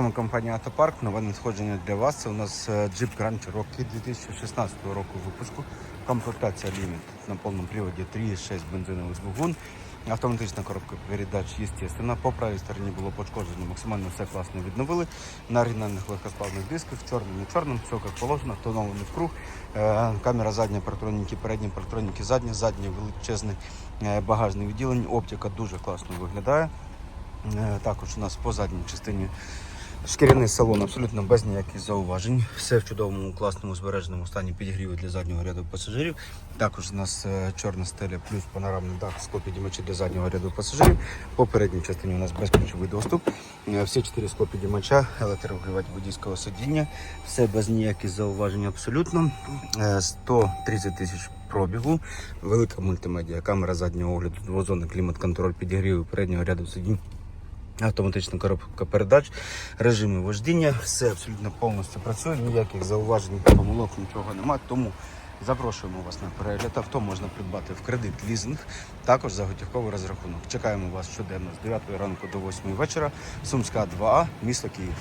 вами компанія Автопарк. Нове надходження для вас. Це у нас е, Jeep Grand Cherokee 2016 року випуску. Комплектація Limit на повному приводі 3,6 бензиновий двигун. Автоматична коробка передач, естественно. По правій стороні було пошкоджено, максимально все класно відновили. На оригінальних легкосплавних дисках, чорним і чорним, все як положено, тонований в круг. Е, Камера задня, партроніки передні, партроніки задні, заднє величезне е, багажне відділення. Оптика дуже класно виглядає. Е, Також у нас по задній частині шкіряний салон абсолютно без ніяких зауважень. Все в чудовому, класному, збереженому стані підігріву для заднього ряду пасажирів. Також у нас е, чорна стеля плюс панорамний дах склопідіймачі для заднього ряду пасажирів. По передній частині у нас безключовий доступ. Е, Всі чотири склопідіймача, електрорегулювач водійського сидіння. Все без ніяких зауважень абсолютно. Е, 130 тисяч пробігу, велика мультимедіа, камера заднього огляду, двозонний клімат-контроль, підігрів переднього ряду сидінь. Автоматична коробка передач, режими вождіння, все абсолютно повністю працює, ніяких зауважень, помилок, нічого немає. Тому запрошуємо вас на перегляд. Авто можна придбати в кредит лізинг, також за готівковий розрахунок. Чекаємо вас щоденно з 9 ранку до 8 вечора. Сумська 2А, місто Київ.